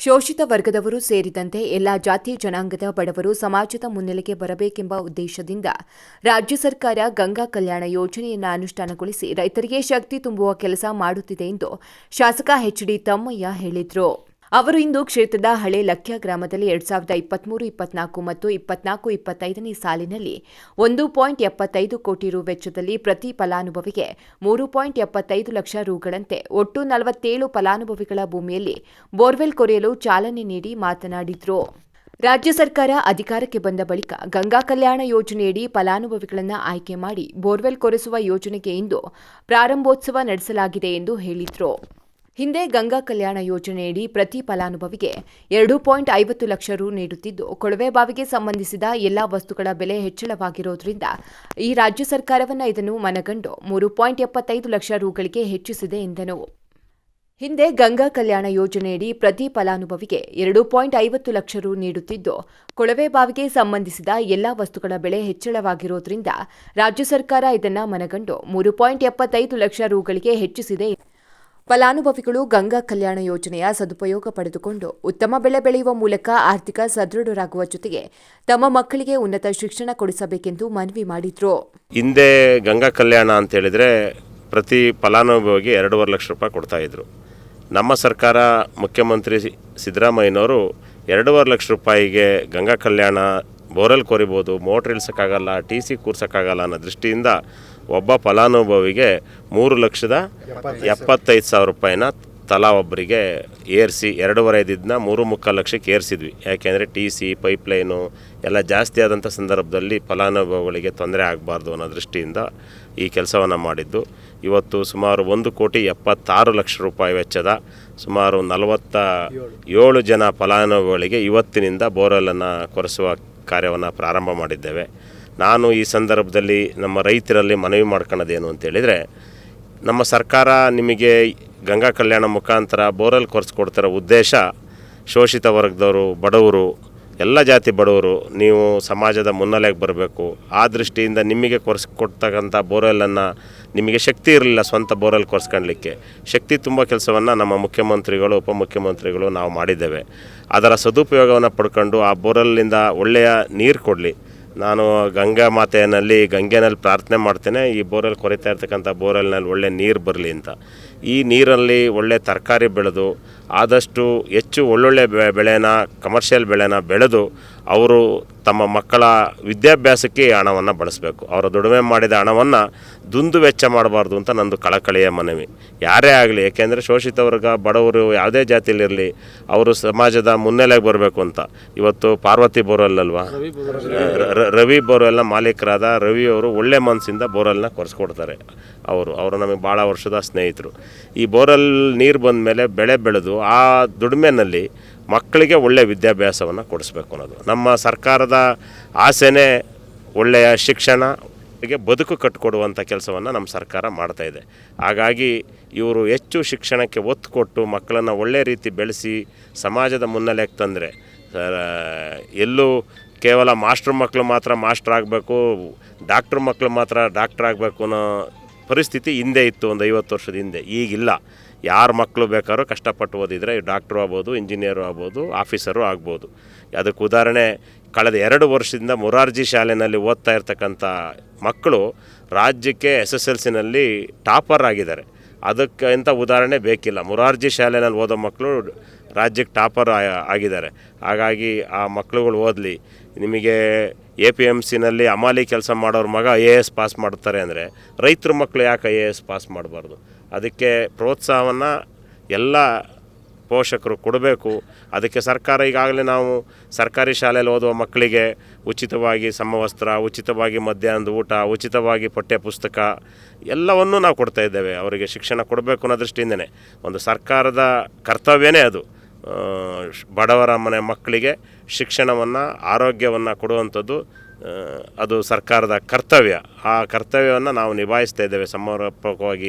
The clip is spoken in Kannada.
ಶೋಷಿತ ವರ್ಗದವರು ಸೇರಿದಂತೆ ಎಲ್ಲಾ ಜಾತಿ ಜನಾಂಗದ ಬಡವರು ಸಮಾಜದ ಮುನ್ನೆಲೆಗೆ ಬರಬೇಕೆಂಬ ಉದ್ದೇಶದಿಂದ ರಾಜ್ಯ ಸರ್ಕಾರ ಗಂಗಾ ಕಲ್ಯಾಣ ಯೋಜನೆಯನ್ನು ಅನುಷ್ಠಾನಗೊಳಿಸಿ ರೈತರಿಗೆ ಶಕ್ತಿ ತುಂಬುವ ಕೆಲಸ ಮಾಡುತ್ತಿದೆ ಎಂದು ಶಾಸಕ ಎಚ್ಡಿ ತಮ್ಮಯ್ಯ ಹೇಳಿದರು. ಅವರು ಇಂದು ಕ್ಷೇತ್ರದ ಹಳೆ ಲಕ್ಯ ಗ್ರಾಮದಲ್ಲಿ ಎರಡ್ ಸಾವಿರದ ಇಪ್ಪತ್ಮೂರು, ಇಪ್ಪತ್ನಾಲ್ಕು ಮತ್ತು ಇಪ್ಪತ್ನಾಲ್ಕು, ಇಪ್ಪತ್ತೈದನೇ ಸಾಲಿನಲ್ಲಿ ಒಂದು ಪಾಯಿಂಟ್ ಎಪ್ಪತ್ತೈದು ಕೋಟಿ ರು ವೆಚ್ಚದಲ್ಲಿ ಪ್ರತಿ ಫಲಾನುಭವಿಗೆ ಮೂರು ಪಾಯಿಂಟ್ ಎಪ್ಪತ್ತೈದು ಲಕ್ಷ ರುಗಳಂತೆ ಒಟ್ಟು ನಲವತ್ತೇಳು ಫಲಾನುಭವಿಗಳ ಭೂಮಿಯಲ್ಲಿ ಬೋರ್ವೆಲ್ ಕೊರೆಯಲು ಚಾಲನೆ ನೀಡಿ ಮಾತನಾಡಿದರು. ರಾಜ್ಯ ಸರ್ಕಾರ ಅಧಿಕಾರಕ್ಕೆ ಬಂದ ಬಳಿಕ ಗಂಗಾ ಕಲ್ಯಾಣ ಯೋಜನೆಯಡಿ ಫಲಾನುಭವಿಗಳನ್ನು ಆಯ್ಕೆ ಮಾಡಿ ಬೋರ್ವೆಲ್ ಕೊರೆಸುವ ಯೋಜನೆಗೆ ಇಂದು ಪ್ರಾರಂಭೋತ್ಸವ ನಡೆಸಲಾಗಿದೆ ಎಂದು ಹೇಳಿದರು. ಹಿಂದೆ ಗಂಗಾ ಕಲ್ಯಾಣ ಯೋಜನೆಯಡಿ ಪ್ರತಿ ಫಲಾನುಭವಿಗೆ ಎರಡು ಪಾಯಿಂಟ್ ಐವತ್ತು ಲಕ್ಷ ರು ನೀಡುತ್ತಿದ್ದು, ಕೊಳವೆ ಬಾವಿಗೆ ಸಂಬಂಧಿಸಿದ ಎಲ್ಲಾ ವಸ್ತುಗಳ ಬೆಲೆ ಹೆಚ್ಚಳವಾಗಿರೋದ್ರಿಂದ ಈ ರಾಜ್ಯ ಸರ್ಕಾರವನ್ನು ಇದನ್ನು ಮನಗಂಡು ಮೂರು ಪಾಯಿಂಟ್ ಎಪ್ಪತ್ತೈದು ಲಕ್ಷ ರುಗಳಿಗೆ ಹೆಚ್ಚಿಸಿದೆ ಎಂದನು. ಹಿಂದೆ ಗಂಗಾ ಕಲ್ಯಾಣ ಯೋಜನೆಯಡಿ ಪ್ರತಿ ಫಲಾನುಭವಿಗೆ ಎರಡು ಪಾಯಿಂಟ್ ಐವತ್ತು ಲಕ್ಷ ರು ನೀಡುತ್ತಿದ್ದು, ಕೊಳವೆ ಬಾವಿಗೆ ಸಂಬಂಧಿಸಿದ ಎಲ್ಲಾ ವಸ್ತುಗಳ ಬೆಲೆ ಹೆಚ್ಚಳವಾಗಿರೋದ್ರಿಂದ ರಾಜ್ಯ ಸರ್ಕಾರ ಇದನ್ನು ಮನಗಂಡು ಮೂರು ಪಾಯಿಂಟ್ ಎಪ್ಪತ್ತೈದು ಲಕ್ಷ ರುಗಳಿಗೆ ಹೆಚ್ಚಿಸಿದೆ ಫಲಾನುಭವಿಗಳು ಗಂಗಾ ಕಲ್ಯಾಣ ಯೋಜನೆಯ ಸದುಪಯೋಗ ಪಡೆದುಕೊಂಡು ಉತ್ತಮ ಬೆಳೆ ಬೆಳೆಯುವ ಮೂಲಕ ಆರ್ಥಿಕ ಸದೃಢರಾಗುವ ಜೊತೆಗೆ ತಮ್ಮ ಮಕ್ಕಳಿಗೆ ಉನ್ನತ ಶಿಕ್ಷಣ ಕೊಡಿಸಬೇಕೆಂದು ಮನವಿ ಮಾಡಿದ್ರು. ಹಿಂದೆ ಗಂಗಾ ಕಲ್ಯಾಣ ಅಂತ ಹೇಳಿದ್ರೆ ಪ್ರತಿ ಫಲಾನುಭವಿಗೆ ಎರಡೂವರೆ ಲಕ್ಷ ರೂಪಾಯಿ ಕೊಡ್ತಾ ಇದ್ರು. ನಮ್ಮ ಸರ್ಕಾರ ಮುಖ್ಯಮಂತ್ರಿ ಸಿದ್ದರಾಮಯ್ಯನವರು ಎರಡೂವರೆ ಲಕ್ಷ ರೂಪಾಯಿಗೆ ಗಂಗಾ ಕಲ್ಯಾಣ ಬೋರೆಲ್ ಕೊರಿಬೋದು ಮೋಟ್ರ್ ಇಳಿಸೋಕ್ಕಾಗಲ್ಲ ಟಿ ಸಿ ಕೂರ್ಸೋಕ್ಕಾಗಲ್ಲ ಅನ್ನೋ ದೃಷ್ಟಿಯಿಂದ ಒಬ್ಬ ಫಲಾನುಭವಿಗೆ ಮೂರು ಲಕ್ಷದ ಎಪ್ಪತ್ತೈದು ಸಾವಿರ. ರೂಪಾಯಿನ ತಲಾ ಒಬ್ಬರಿಗೆ ಏರಿಸಿ ಎರಡೂವರೆ ಇದ್ದಿದ್ದನ್ನ ಮೂರು ಮುಕ್ಕಾಲು ಲಕ್ಷಕ್ಕೆ ಏರಿಸಿದ್ವಿ. ಯಾಕೆಂದರೆ ಟಿ ಸಿ ಪೈಪ್ಲೈನು ಎಲ್ಲ ಜಾಸ್ತಿ ಆದಂಥ ಸಂದರ್ಭದಲ್ಲಿ ಫಲಾನುಭವಿಗಳಿಗೆ ತೊಂದರೆ ಆಗಬಾರ್ದು ಅನ್ನೋ ದೃಷ್ಟಿಯಿಂದ ಈ ಕೆಲಸವನ್ನು ಮಾಡಿದ್ದು. ಇವತ್ತು ಸುಮಾರು ಒಂದು ಕೋಟಿ ಎಪ್ಪತ್ತಾರು ಲಕ್ಷ ರೂಪಾಯಿ ವೆಚ್ಚದ ಸುಮಾರು ನಲವತ್ತ ಏಳು ಜನ ಫಲಾನುಭವಿಗಳಿಗೆ ಇವತ್ತಿನಿಂದ ಬೋರ್ವೆಲ್ಲನ್ನು ಕೊರೆಸುವ ಕಾರ್ಯವನ್ನು ಪ್ರಾರಂಭ ಮಾಡಿದ್ದೇವೆ. ನಾನು ಈ ಸಂದರ್ಭದಲ್ಲಿ ನಮ್ಮ ರೈತರಲ್ಲಿ ಮನವಿ ಮಾಡ್ಕೊಳ್ಳೋದೇನು ಅಂತೇಳಿದರೆ ನಮ್ಮ ಸರ್ಕಾರ ನಿಮಗೆ ಗಂಗಾ ಕಲ್ಯಾಣ ಮುಖಾಂತರ ಬೋರ್ವೆಲ್ ಕೊರೆಸ್ಕೊಡ್ತಿರೋ ಉದ್ದೇಶ, ಶೋಷಿತ ವರ್ಗದವರು, ಬಡವರು, ಎಲ್ಲ ಜಾತಿ ಬಡವರು, ನೀವು ಸಮಾಜದ ಮುನ್ನೆಲೆಗೆ ಬರಬೇಕು. ಆ ದೃಷ್ಟಿಯಿಂದ ನಿಮಗೆ ಕೊರೆಸ್ಕೊಡ್ತಕ್ಕಂಥ ಬೋರ್ವೆಲ್ಲನ್ನು ನಿಮಗೆ ಶಕ್ತಿ ಇರಲಿಲ್ಲ ಸ್ವಂತ ಬೋರ್ವೆಲ್ ಕೊರೆಸ್ಕೊಳ್ಲಿಕ್ಕೆ ಶಕ್ತಿ ತುಂಬ ಕೆಲಸವನ್ನು ನಮ್ಮ ಮುಖ್ಯಮಂತ್ರಿಗಳು, ಉಪಮುಖ್ಯಮಂತ್ರಿಗಳು ನಾವು ಮಾಡಿದ್ದೇವೆ. ಅದರ ಸದುಪಯೋಗವನ್ನು ಪಡ್ಕೊಂಡು ಆ ಬೋರ್ವೆಲ್ಲಿಂದ ಒಳ್ಳೆಯ ನೀರು ಕೊಡಲಿ. ನಾನು ಗಂಗಾ ಮಾತೆಯಲ್ಲಿ ಗಂಗೆನಲ್ಲಿ ಪ್ರಾರ್ಥನೆ ಮಾಡ್ತೇನೆ. ಈ ಬೋರಲ್ಲಿ ಕೊರಿತಾ ಇರ್ತಕ್ಕಂಥ ಬೋರಲ್ನಲ್ಲಿ ಒಳ್ಳೆ ನೀರು ಬರಲಿ ಅಂತ. ಈ ನೀರಲ್ಲಿ ಒಳ್ಳೆ ತರಕಾರಿ ಬೆಳೆದು ಆದಷ್ಟು ಹೆಚ್ಚು ಒಳ್ಳೊಳ್ಳೆ ಬೆಳೆನ ಕಮರ್ಷಿಯಲ್ ಬೆಳೆನ ಬೆಳೆದು ಅವರು ತಮ್ಮ ಮಕ್ಕಳ ವಿದ್ಯಾಭ್ಯಾಸಕ್ಕೆ ಈ ಹಣವನ್ನು ಬಳಸಬೇಕು. ಅವರ ದುಡಿಮೆ ಮಾಡಿದ ಹಣವನ್ನು ದುಂದು ವೆಚ್ಚ ಮಾಡಬಾರ್ದು ಅಂತ ನಂದು ಕಳಕಳಿಯ ಮನವಿ. ಯಾರೇ ಆಗಲಿ ಏಕೆಂದರೆ ಶೋಷಿತ ವರ್ಗ ಬಡವರು ಯಾವುದೇ ಜಾತಿಯಲ್ಲಿರಲಿ ಅವರು ಸಮಾಜದ ಮುನ್ನೆಲೆಗೆ ಬರಬೇಕು ಅಂತ. ಇವತ್ತು ಪಾರ್ವತಿ ಬೋರ್ವೆಲ್ ಅಲ್ವಾ ರವಿ ಬೋರ್ವೆಲ್ನ ಮಾಲೀಕರಾದ ರವಿಯವರು ಒಳ್ಳೆ ಮನಸ್ಸಿಂದ ಬೋರ್ವೆಲ್ನ ಕೊರೆಸ್ಕೊಡ್ತಾರೆ. ಅವರು ಅವರು ನಮಗೆ ಭಾಳ ವರ್ಷದ ಸ್ನೇಹಿತರು. ಈ ಬೋರಲ್ ನೀರು ಬಂದ ಮೇಲೆ ಬೆಳೆ ಬೆಳೆದು ಆ ದುಡಿಮೆನಲ್ಲಿ ಮಕ್ಕಳಿಗೆ ಒಳ್ಳೆಯ ವಿದ್ಯಾಭ್ಯಾಸವನ್ನು ಕೊಡಿಸ್ಬೇಕು ಅನ್ನೋದು. ನಮ್ಮ ಸರ್ಕಾರದ ಆಸೆನೇ ಒಳ್ಳೆಯ ಶಿಕ್ಷಣ ಬದುಕು ಕಟ್ಟಿಕೊಡುವಂಥ ಕೆಲಸವನ್ನು ನಮ್ಮ ಸರ್ಕಾರ ಮಾಡ್ತಾ ಇದೆ. ಹಾಗಾಗಿ ಇವರು ಹೆಚ್ಚು ಶಿಕ್ಷಣಕ್ಕೆ ಒತ್ತು ಕೊಟ್ಟು ಮಕ್ಕಳನ್ನು ಒಳ್ಳೆಯ ರೀತಿ ಬೆಳೆಸಿ ಸಮಾಜದ ಮುನ್ನೆಲೆಗೆ ತಂದರೆ ಎಲ್ಲೂ ಕೇವಲ ಮಾಸ್ಟ್ರ್ ಮಕ್ಕಳು ಮಾತ್ರ ಮಾಸ್ಟ್ರ್ ಆಗಬೇಕು, ಡಾಕ್ಟ್ರ್ ಮಕ್ಕಳು ಮಾತ್ರ ಡಾಕ್ಟ್ರ್ ಆಗಬೇಕು ಅನ್ನೋ ಪರಿಸ್ಥಿತಿ ಹಿಂದೆ ಇತ್ತು ಒಂದು ಐವತ್ತು ವರ್ಷದ ಹಿಂದೆ. ಈಗಿಲ್ಲ. ಯಾರು ಮಕ್ಕಳು ಬೇಕಾದ್ರೂ ಕಷ್ಟಪಟ್ಟು ಓದಿದರೆ ಡಾಕ್ಟ್ರು ಆಗ್ಬೋದು, ಇಂಜಿನಿಯರು ಆಗ್ಬೋದು, ಆಫೀಸರು ಆಗ್ಬೋದು. ಅದಕ್ಕೆ ಉದಾಹರಣೆ, ಕಳೆದ ಎರಡು ವರ್ಷದಿಂದ ಮೊರಾರ್ಜಿ ಶಾಲೆಯಲ್ಲಿ ಓದ್ತಾ ಇರ್ತಕ್ಕಂಥ ಮಕ್ಕಳು ರಾಜ್ಯಕ್ಕೆ ಎಸ್ ಎಸ್ ಎಲ್ ಸಿನಲ್ಲಿ ಟಾಪರ್ ಆಗಿದ್ದಾರೆ. ಅದಕ್ಕಿಂತ ಉದಾಹರಣೆ ಬೇಕಿಲ್ಲ. ಮೊರಾರ್ಜಿ ಶಾಲೆಯಲ್ಲಿ ಓದೋ ಮಕ್ಕಳು ರಾಜ್ಯಕ್ಕೆ ಟಾಪರ್ ಆಗಿದ್ದಾರೆ. ಹಾಗಾಗಿ ಆ ಮಕ್ಕಳುಗಳು ಓದಲಿ. ನಿಮಗೆ ಎ ಪಿ ಎಂ ಸಿನಲ್ಲಿ ಅಮಾಲಿ ಕೆಲಸ ಮಾಡೋರ ಮಗ ಐ ಎ ಎಸ್ ಪಾಸ್ ಮಾಡ್ತಾರೆ ಅಂದರೆ ರೈತರ ಮಕ್ಕಳು ಯಾಕೆ ಐ ಎ ಎಸ್ ಪಾಸ್ ಮಾಡಬಾರ್ದು? ಅದಕ್ಕೆ ಪ್ರೋತ್ಸಾಹವನ್ನು ಎಲ್ಲ ಪೋಷಕರು ಕೊಡಬೇಕು. ಅದಕ್ಕೆ ಸರ್ಕಾರ ಈಗಾಗಲೇ ನಾವು ಸರ್ಕಾರಿ ಶಾಲೆಯಲ್ಲಿ ಓದುವ ಮಕ್ಕಳಿಗೆ ಉಚಿತವಾಗಿ ಸಮವಸ್ತ್ರ, ಉಚಿತವಾಗಿ ಮಧ್ಯಾಹ್ನದ ಊಟ, ಉಚಿತವಾಗಿ ಪಠ್ಯ ಪುಸ್ತಕ ಎಲ್ಲವನ್ನೂ ನಾವು ಕೊಡ್ತಾ ಇದ್ದೇವೆ. ಅವರಿಗೆ ಶಿಕ್ಷಣ ಕೊಡಬೇಕು ಅನ್ನೋ ದೃಷ್ಟಿಯಿಂದನೇ. ಒಂದು ಸರ್ಕಾರದ ಕರ್ತವ್ಯನೇ ಅದು. ಬಡವರ ಮನೆ ಮಕ್ಕಳಿಗೆ ಶಿಕ್ಷಣವನ್ನು, ಆರೋಗ್ಯವನ್ನು ಕೊಡುವಂಥದ್ದು ಅದು ಸರ್ಕಾರದ ಕರ್ತವ್ಯ. ಆ ಕರ್ತವ್ಯವನ್ನು ನಾವು ನಿಭಾಯಿಸ್ತಾ ಇದ್ದೇವೆ. ಸಮರ್ಪಕವಾಗಿ